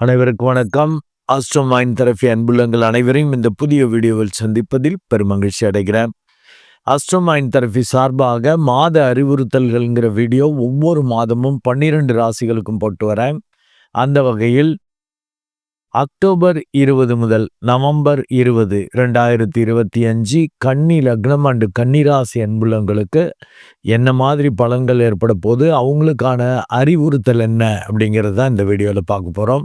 அனைவருக்கும் வணக்கம். Astro mind therapy அன்புள்ளங்கள் அனைவரையும் இந்த புதிய வீடியோவில் சந்திப்பதில் பெருமகிழ்ச்சி அடைகிறேன். ஆஸ்ட்ரோ மைண்ட் தெரப்பி சார்பாக மாத அறிவுறுத்தல்கள்ங்கிற வீடியோ ஒவ்வொரு மாதமும் பன்னிரண்டு ராசிகளுக்கும் போட்டு வரேன். அந்த வகையில் அக்டோபர் இருபது முதல் நவம்பர் இருபது ரெண்டாயிரத்தி இருபத்தி அஞ்சு கன்னி லக்னம் அண்டு கன்னிராசி அன்புள்ளங்களுக்கு என்ன மாதிரி பலன்கள் ஏற்பட போது அவங்களுக்கான அறிவுறுத்தல் என்ன அப்படிங்கிறது தான் இந்த வீடியோவில் பார்க்க போகிறோம்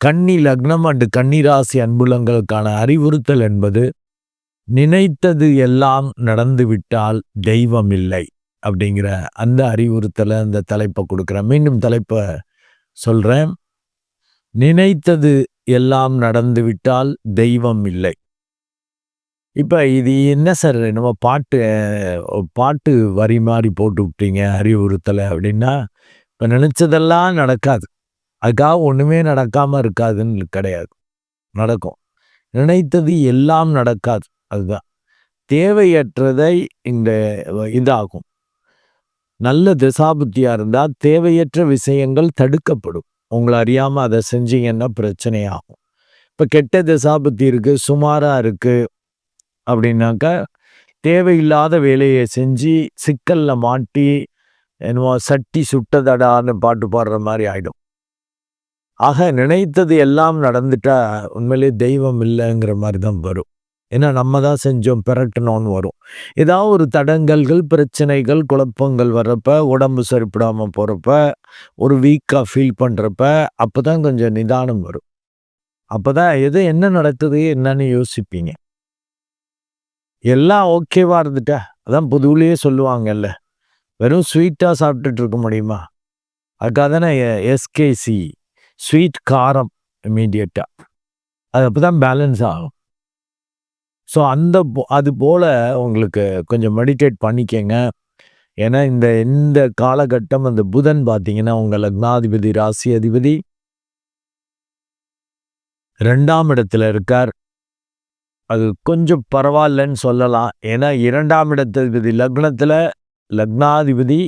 கன்னி லக்னம் அண்டு கன்னிராசி அன்புள்ளங்களுக்கான அறிவுறுத்தல் என்பது நினைத்தது எல்லாம் நடந்துவிட்டால் தெய்வம் இல்லை அப்படிங்கிற அந்த அறிவுறுத்தலை அந்த தலைப்பை கொடுக்குறேன். மீண்டும் தலைப்பை சொல்கிறேன் நினைத்தது எல்லாம் நடந்துவிட்டால் தெய்வம் இல்லை இப்போ இது என்ன சார் நம்ம பாட்டு பாட்டு வரி மாதிரி போட்டு விட்டீங்க அறிவுறுத்தலை அப்படின்னா இப்போ நினச்சதெல்லாம் நடக்காது. அதுக்காக ஒன்றுமே நடக்காமல் இருக்காதுன்னு கிடையாது. நடக்கும். நினைத்தது எல்லாம் நடக்காது. அதுதான். தேவையற்றதை இந்த இதாகும். நல்ல திசாபுத்தியாக இருந்தால் தேவையற்ற விஷயங்கள் தடுக்கப்படும். உங்களை அறியாமல் அதை செஞ்சீங்கன்னா பிரச்சனையாகும். இப்போ கெட்ட திசாபுத்தி இருக்குது சுமாராக இருக்குது அப்படின்னாக்கா தேவையில்லாத வேலையை செஞ்சு சிக்கலில் மாட்டி என்னவோ சட்டி சுட்டதடான்னு பாட்டு பாடுற மாதிரி ஆகிடும் ஆக நினைத்தது எல்லாம் நடந்துட்டா உண்மையிலே தெய்வம் இல்லைங்கிற மாதிரி தான் வரும். ஏன்னா நம்ம தான் செஞ்சோம் பிறட்டணும்னு வரும். ஏதாவது ஒரு தடங்கல்கள் பிரச்சனைகள் குழப்பங்கள் வர்றப்ப உடம்பு சரிப்படாமல் போகிறப்ப ஒரு வீக்காக ஃபீல் பண்ணுறப்ப அப்போ தான் கொஞ்சம் நிதானம் வரும். அப்போ தான் எது என்ன நடக்குது என்னன்னு யோசிப்பீங்க. எல்லாம் ஓகேவாக இருந்துட்டா? அதான் புதுவிலேயே சொல்லுவாங்கல்ல. வெறும் ஸ்வீட்டாக சாப்பிட்டுட்டு இருக்க முடியுமா? அதுக்காக தானே எஸ்கேசி ஸ்வீட் காரம் இமீடியட்டாக அது அப்போ தான் பேலன்ஸ் ஆகும். ஸோ அந்த அது போல் உங்களுக்கு கொஞ்சம் மெடிடேட் பண்ணிக்கங்க. ஏன்னா இந்த இந்த காலகட்டம் அந்த புதன் பார்த்தீங்கன்னா உங்கள் லக்னாதிபதி ராசி அதிபதி ரெண்டாம் இடத்துல இருக்கார். அது கொஞ்சம் பரவாயில்லன்னு சொல்லலாம். ஏன்னா இரண்டாம் இடத்ததிபதி லக்னத்தில் லக்னாதிபதி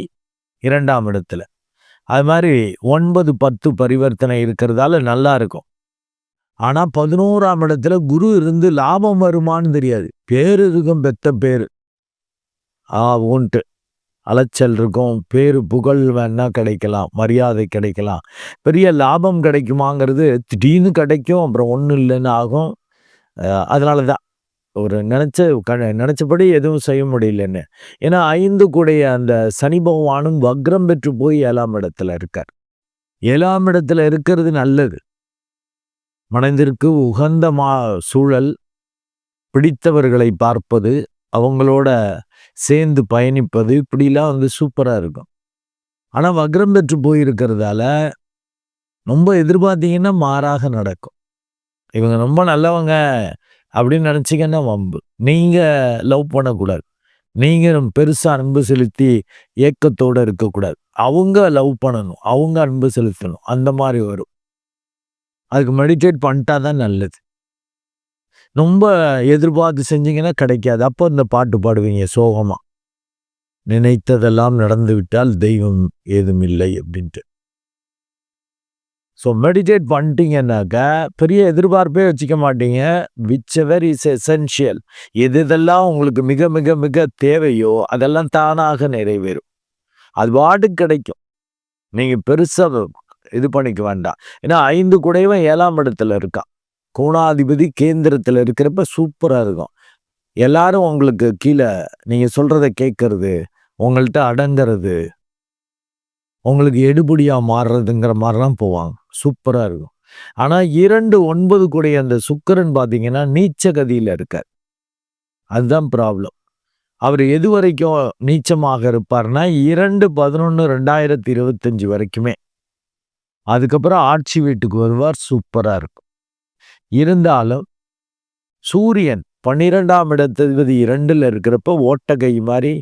இரண்டாம் இடத்துல. அது மாதிரி ஒன்பது பத்து பரிவர்த்தனை இருக்கிறதால நல்லா இருக்கும். ஆனால் பதினோராம் இடத்துல குரு இருந்து லாபம் வருமானு தெரியாது. பேர் இருக்கும் பெத்த பேர். ஆ உன்ட்டு அலைச்சல் இருக்கும் பேர் புகழ் வேணா கிடைக்கலாம் மரியாதை கிடைக்கலாம். பெரிய லாபம் கிடைக்குமாங்கிறது திடீர்னு கிடைக்கும் அப்புறம் ஒன்றும் இல்லைன்னு ஆகும். அதனால தான் ஒரு நினச்ச க நினச்சபடி எதுவும் செய்ய முடியலன்னு. ஏன்னா ஐந்து கூடைய அந்த சனி பகவானும் வக்ரம் பெற்று போய் ஏழாம் இடத்துல இருக்கார். ஏழாம் இடத்துல இருக்கிறது நல்லது. மனதிற்கு உகந்த மா சூழல் பிடித்தவர்களை பார்ப்பது அவங்களோட சேர்ந்து பயணிப்பது இப்படிலாம் வந்து சூப்பராக இருக்கும். ஆனால் வக்ரம் பெற்று போயிருக்கிறதால ரொம்ப எதிர்பார்த்தீங்கன்னா மாறாக நடக்கும். இவங்க ரொம்ப நல்லவங்க அப்படின்னு நினச்சிங்கன்னா வம்பு. நீங்கள் லவ் பண்ணக்கூடாது. நீங்கள் பெருசாக அன்பு செலுத்தி ஏக்கத்தோடு இருக்கக்கூடாது. அவங்க லவ் பண்ணணும். அவங்க அன்பு செலுத்தணும். அந்த மாதிரி வரும். அதுக்கு மெடிடேட் பண்ணிட்டா தான் நல்லது. ரொம்ப எதிர்பார்த்து செஞ்சீங்கன்னா கிடைக்காது. அப்போ இந்த பாட்டு பாடுவீங்க சோகமாக நினைத்ததெல்லாம் நடந்து விட்டால் தெய்வம் ஏதும் இல்லை அப்படின்ட்டு. ஸோ மெடிடேட் பண்ணிட்டீங்கன்னாக்கா பெரிய எதிர்பார்ப்பே வச்சுக்க மாட்டீங்க. விச் எவர் இஸ் எசென்ஷியல் எது இதெல்லாம் உங்களுக்கு மிக மிக மிக தேவையோ அதெல்லாம் தானாக நிறைவேறும். அது பாட்டுக்கு கிடைக்கும். நீங்கள் பெருசாக இது பண்ணிக்க வேண்டாம் ஏன்னா ஐந்து குடைவன் ஏழாம் இடத்துல இருக்கான் கோணாதிபதி கேந்திரத்தில் இருக்கிறப்ப சூப்பராக இருக்கும். எல்லாரும் உங்களுக்கு கீழே நீங்கள் சொல்கிறத கேட்கறது உங்கள்கிட்ட அடங்கிறது உங்களுக்கு எடுபடியாக மாறுறதுங்கிற மாதிரிலாம் போவாங்க. சூப்பராக இருக்கும். ஆனால் இரண்டு ஒன்பது கூடிய அந்த சுக்கரன் பார்த்தீங்கன்னா நீச்ச கதியில் இருக்கார். அதுதான் ப்ராப்ளம் அவர் எது வரைக்கும் நீச்சமாக இருப்பார்னா இரண்டு பதினொன்று ரெண்டாயிரத்தி இருபத்தஞ்சி வரைக்குமே. அதுக்கப்புறம் ஆட்சி வீட்டுக்கு வருவார் சூப்பராக இருக்கும். இருந்தாலும் சூரியன் பன்னிரெண்டாம் இடத்ததிபதி இரண்டில் இருக்கிறப்ப ஓட்டகை மாதிரி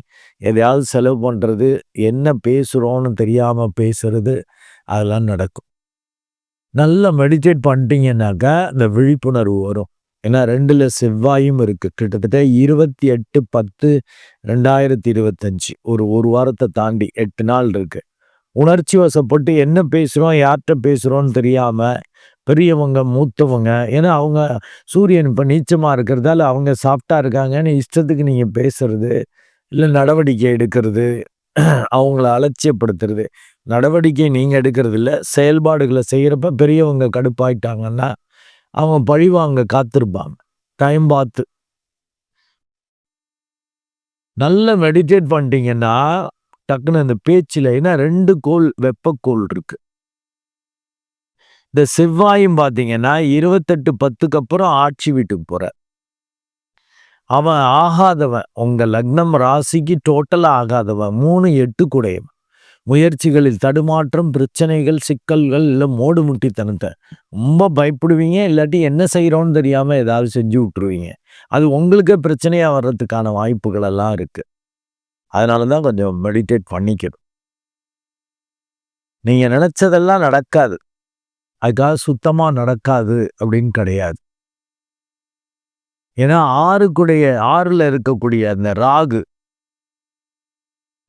எதையாவது செலவு பண்ணுறது என்ன பேசுகிறோன்னு தெரியாமல் பேசுறது அதெல்லாம் நடக்கும். நல்லா மெடிடேட் பண்ணிட்டீங்கன்னாக்கா இந்த விழிப்புணர்வு வரும். ஏன்னா ரெண்டில் செவ்வாயும் இருக்குது கிட்டத்தட்ட இருபத்தி எட்டு பத்து ரெண்டாயிரத்தி இருபத்தஞ்சி. ஒரு ஒரு வாரத்தை தாண்டி எட்டு நாள் இருக்குது உணர்ச்சி வசப்பட்டு என்ன பேசுகிறோம் யார்கிட்ட பேசுகிறோன்னு தெரியாமல் பெரியவங்க மூத்தவங்க ஏன்னா அவங்க சூரியன் இப்போ நீச்சமாக இருக்கிறதால அவங்க சாஃப்டாக இருக்காங்கன்னு இஷ்டத்துக்கு நீங்கள் பேசுறது இல்லை நடவடிக்கை எடுக்கிறது அவங்கள அலட்சியப்படுத்துறது. நடவடிக்கை நீங்கள் எடுக்கிறது இல்லை செயல்பாடுகளை செய்கிறப்ப பெரியவங்க கடுப்பாயிட்டாங்கன்னா அவங்க பழிவாங்க காத்திருப்பாங்க. டைம் பார்த்து. நல்ல மெடிடேட் பண்ணிட்டீங்கன்னா டக்குன்னு அந்த பேச்சில் ஏன்னா ரெண்டு கோல் வெப்பக்கோல் இருக்கு. இந்த செவ்வாயும் பார்த்தீங்கன்னா இருபத்தெட்டு பத்துக்கு அப்புறம் ஆட்சி வீட்டுக்கு போகிற அவன் ஆகாதவன் உங்கள் லக்னம் ராசிக்கு டோட்டலாக ஆகாதவன் மூணு எட்டு குடையவன். முயற்சிகளில் தடுமாற்றம் பிரச்சனைகள் சிக்கல்கள் இல்லை மோடு முட்டித்தனத்தை ரொம்ப பயப்படுவீங்க இல்லாட்டி என்ன செய்கிறோன்னு தெரியாமல் ஏதாவது செஞ்சு விட்ருவீங்க அது உங்களுக்கே பிரச்சனையாக வர்றதுக்கான வாய்ப்புகளெல்லாம் இருக்குது அதனால தான் கொஞ்சம் மெடிடேட் பண்ணிக்கணும். நீங்கள் நினச்சதெல்லாம் நடக்காது. அதுக்காக சுத்தமாக நடக்காது அப்படின்னு கிடையாது. ஏன்னா ஆறுக்குடைய ஆறில் இருக்கக்கூடிய அந்த ராகு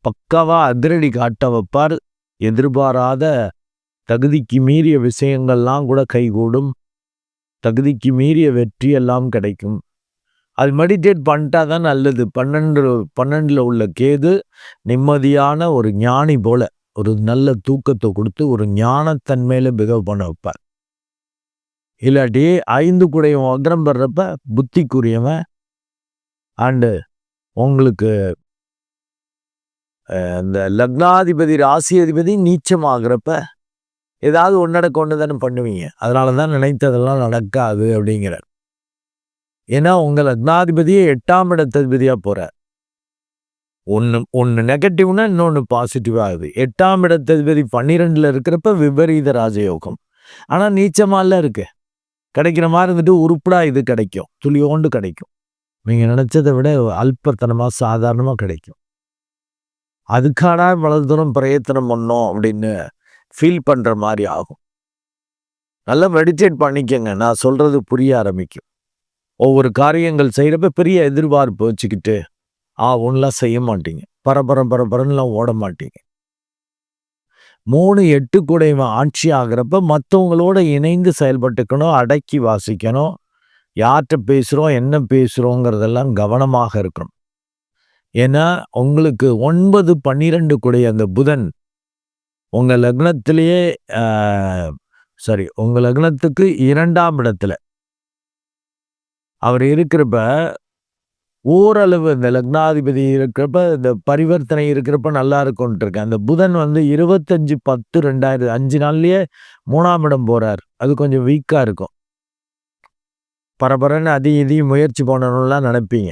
பக்காவாக அதிரடி காட்ட வைப்பார். எதிர்பாராத தகுதிக்கு மீறிய விஷயங்கள்லாம் கூட கைகூடும். தகுதிக்கு மீறிய வெற்றி எல்லாம் கிடைக்கும். அது மெடிடேட் பண்ணிட்டா தான் நல்லது. பன்னெண்டு பன்னெண்டில் உள்ள கேது நிம்மதியான ஒரு ஞானி போல ஒரு நல்ல தூக்கத்தை கொடுத்து ஒரு ஞானத்தன்மையில் பிகவ் பண்ண வைப்பார். இல்லாட்டி ஐந்து குடையும் அக்ரம் பெறப்ப புத்திக்குரியவன் அண்டு உங்களுக்கு இந்த லக்னாதிபதி ராசி அதிபதி நீச்சமாகிறப்ப ஏதாவது ஒன்றடக்க ஒன்று தானே பண்ணுவீங்க. அதனால தான் நினைத்ததெல்லாம் நடக்காது அப்படிங்கிறார். ஏன்னா உங்கள் லக்னாதிபதியே எட்டாம் இடத்ததிபதியாக போகிறார் ஒன்று ஒன்று நெகட்டிவ்னா இன்னொன்று பாசிட்டிவ் ஆகுது. எட்டாம் இடத்ததிபதி பன்னிரெண்டில் இருக்கிறப்ப விபரீத ராஜயோகம். ஆனால் நீச்சமாலாம் இருக்கு. கிடைக்கிற மாதிரி இருந்துட்டு உருப்படாக இது கிடைக்கும். துளியோண்டு கிடைக்கும். நீங்கள் நினச்சதை விட அல்பத்தனமாக சாதாரணமாக கிடைக்கும். அதுக்கான வலது தூரம் பிரயத்தனம் பண்ணோம் அப்படின்னு ஃபீல் பண்ணுற மாதிரி ஆகும். நல்லா மெடிடேட் பண்ணிக்கங்க. நான் சொல்கிறது புரிய ஆரம்பிக்கும். ஒவ்வொரு காரியங்கள் செய்கிறப்ப பெரிய எதிர்பார்ப்பு வச்சுக்கிட்டு ஆ ஒன்றுலாம் செய்ய மாட்டீங்க. பரபர பரபரம்லாம் ஓட மாட்டீங்க. மூணு எட்டு கூட இவன் ஆட்சி ஆகிறப்ப மற்றவங்களோட இணைந்து செயல்பட்டுக்கணும் அடக்கி வாசிக்கணும். யார்கிட்ட பேசுகிறோம் என்ன பேசுகிறோங்கிறதெல்லாம் கவனமாக இருக்கணும். ஏன்னா உங்களுக்கு ஒன்பது பன்னிரெண்டு கூடிய அந்த புதன் உங்கள் லக்னத்திலேயே சாரி உங்கள் லக்னத்துக்கு இரண்டாம் இடத்துல அவர் இருக்கிறப்ப ஓரளவு இந்த லக்னாதிபதி இருக்கிறப்ப இந்த பரிவர்த்தனை இருக்கிறப்ப நல்லா இருக்கும்ட்டு இருக்கேன் அந்த புதன் வந்து இருபத்தஞ்சு பத்து ரெண்டாயிரம் அஞ்சு நாள்லேயே மூணாம் இடம் போகிறார் அது கொஞ்சம் வீக்காக இருக்கும். பரபரன்னு அதையும் இதையும் முயற்சி பண்ணணும்லாம் நினைப்பீங்க.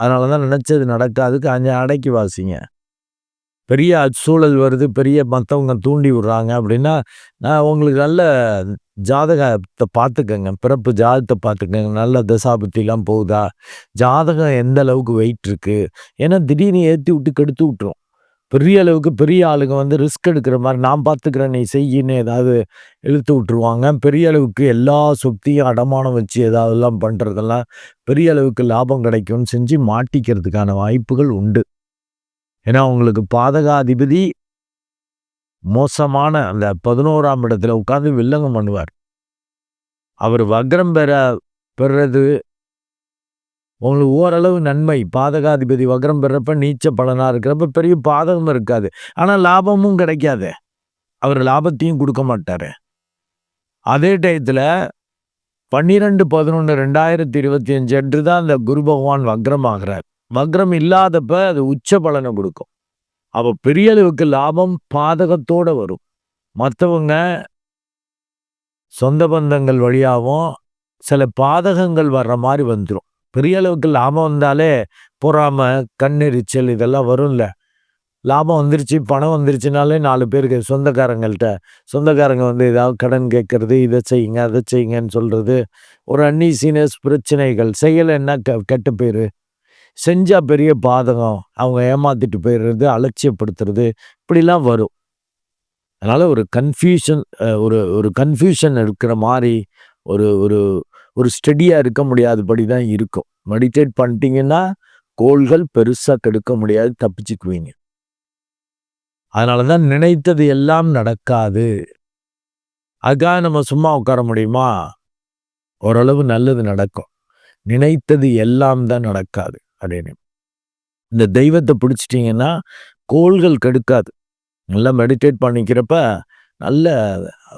அதனால தான் நினச்சது நடக்காதுக்கு அஞ்சு அடைக்கி வாசிங்க. பெரிய சூழல் வருது பெரிய மற்றவங்க தூண்டி விடுறாங்க அப்படின்னா நான் உங்களுக்கு நல்ல ஜாதகத்தை பார்த்துக்கங்க. பிறப்பு ஜாதகத்தை பார்த்துக்கங்க. நல்ல தசாபத்திலாம் போகுதா? ஜாதகம் எந்த அளவுக்கு வெயிட் இருக்குது ஏன்னா திடீர்னு ஏற்றி விட்டு கெடுத்து விட்டுரும். பெரிய அளவுக்கு பெரிய ஆளுங்க வந்து ரிஸ்க் எடுக்கிற மாதிரி நான் பார்த்துக்கிறேன் நீ செய்யின்னு ஏதாவது இழுத்து விட்டுருவாங்க. பெரிய அளவுக்கு எல்லா சொத்தையும் அடமானம் வச்சு ஏதாவதுலாம் பண்ணுறதெல்லாம் பெரிய அளவுக்கு லாபம் கிடைக்கும்னு செஞ்சு மாட்டிக்கிறதுக்கான வாய்ப்புகள் உண்டு. ஏன்னா உங்களுக்கு பாதகாதிபதி மோசமான அந்த பதினோராம் இடத்துல உட்காந்து வில்லங்கம் பண்ணுவார். அவர் வக்ரம் பெற பெறது உங்களுக்கு ஓரளவு நன்மை. பாதகாதிபதி வக்ரம் பெறப்ப நீச்ச பலனாக இருக்கிறப்ப பெரிய பாதகம் இருக்காது. ஆனால் லாபமும் கிடைக்காது. அவர் லாபத்தையும் கொடுக்க மாட்டார். அதே டயத்தில் பன்னிரெண்டு பதினொன்று ரெண்டாயிரத்தி இருபத்தி அஞ்சு அன்று தான் அந்த குரு பகவான் வக்ரம் ஆகிறார் வக்ரம் இல்லாதப்ப அது உச்ச பலனை கொடுக்கும். அப்போ பெரிய அளவுக்கு லாபம் பாதகத்தோடு வரும். மற்றவங்க சொந்த பந்தங்கள் வழியாகவும் சில பாதகங்கள் வர்ற மாதிரி வந்துடும் பெரிய அளவுக்கு லாபம் வந்தாலே பொறாம கண்ணெரிச்சல் இதெல்லாம் வரும்ல. லாபம் வந்துருச்சு பணம் வந்துருச்சுனாலே நாலு பேருக்கு சொந்தக்காரங்கள்ட்ட சொந்தக்காரங்க வந்து ஏதாவது கடன் கேட்குறது இதை செய்யுங்க அதை செய்யுங்கன்னு சொல்கிறது ஒரு அன்னீசினஸ் பிரச்சனைகள் என்ன க கெட்ட பேர்? செஞ்சால் பெரிய பாதகம். அவங்க ஏமாத்திட்டு போயிடுறது அலட்சியப்படுத்துறது இப்படிலாம் வரும். அதனால் ஒரு கன்ஃபியூஷன் ஒரு ஒரு கன்ஃபியூஷன் இருக்கிற மாதிரி ஒரு ஒரு ஒரு ஸ்டடியாக இருக்க முடியாதபடி தான் இருக்கும். மெடிடேட் பண்ணிட்டீங்கன்னா கோள்கள் பெருசாக கெடுக்க முடியாது தப்பிச்சுக்குவீங்க. அதனால தான் நினைத்தது எல்லாம் நடக்காது. அதுக்காக நம்ம சும்மா உட்கார முடியுமா? ஓரளவு நல்லது நடக்கும். நினைத்தது எல்லாம் தான் நடக்காது. அப்படின்னு இந்த தெய்வத்தை பிடிச்சிட்டிங்கன்னா கோள்கள் கெடுக்காது. நல்லா மெடிடேட் பண்ணிக்கிறப்ப நல்ல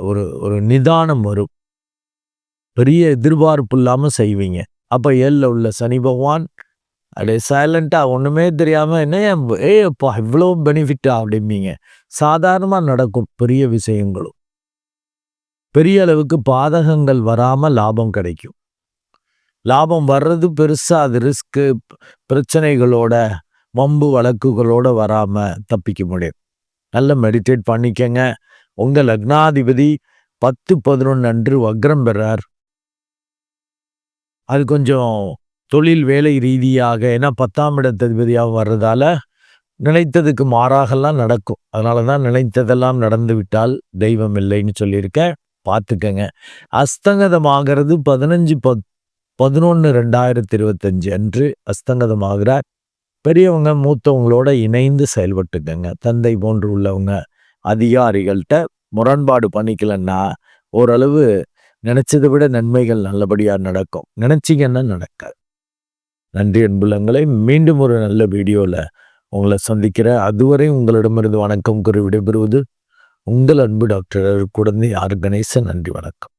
ஒரு ஒரு நிதானம் வரும். பெரிய எதிர்பார்ப்பு இல்லாமல் செய்வீங்க. அப்போ ஏழில் உள்ள சனி பகவான் அப்படியே சைலண்ட்டாக ஒன்றுமே தெரியாமல் என்ன ஏ அப்பா இவ்வளோ பெனிஃபிட்டா அப்படிம்பீங்க. சாதாரணமாக நடக்கும் பெரிய விஷயங்களும். பெரிய அளவுக்கு பாதகங்கள் வராமல் லாபம் கிடைக்கும். லாபம் வர்றது பெருசாக அது ரிஸ்க்கு பிரச்சனைகளோட வம்பு வழக்குகளோட வராமல் தப்பிக்க முடியும். நல்ல மெடிடேட் பண்ணிக்கங்க. உங்கள் லக்னாதிபதி பத்து பதினொன்று அன்று வக்ரம் பெறார். அது கொஞ்சம் தொழில் வேலை ரீதியாக ஏன்னா பத்தாம் இடத்ததிபதியாக வர்றதால நினைத்ததுக்கு மாறாகலாம் நடக்கும். அதனால தான் நினைத்ததெல்லாம் நடந்து விட்டால் தெய்வம் இல்லைன்னு சொல்லியிருக்கேன். பார்த்துக்கங்க. அஸ்தங்கதமாகிறது பதினஞ்சு பத் பதினொன்று ரெண்டாயிரத்தி இருபத்தஞ்சு அன்று அஸ்தங்கதமாகிறார். பெரியவங்க மூத்தவங்களோட இணைந்து செயல்பட்டுக்கங்க. தந்தை போன்று உள்ளவங்க அதிகாரிகள்கிட்ட முரண்பாடு பண்ணிக்கலன்னா ஓரளவு நினைச்சதை விட நன்மைகள் நல்லபடியாக நடக்கும். நினைச்சிங்கன்னா நடக்காது. நன்றி அன்புலங்களை மீண்டும் ஒரு நல்ல வீடியோவில் உங்களை சந்திக்கிறேன் அதுவரை உங்களிடமிருந்து வணக்கம் கூறி விடைபெறுவது உங்கள் அன்பு டாக்டர் குழந்தை ஆர் நன்றி வணக்கம்.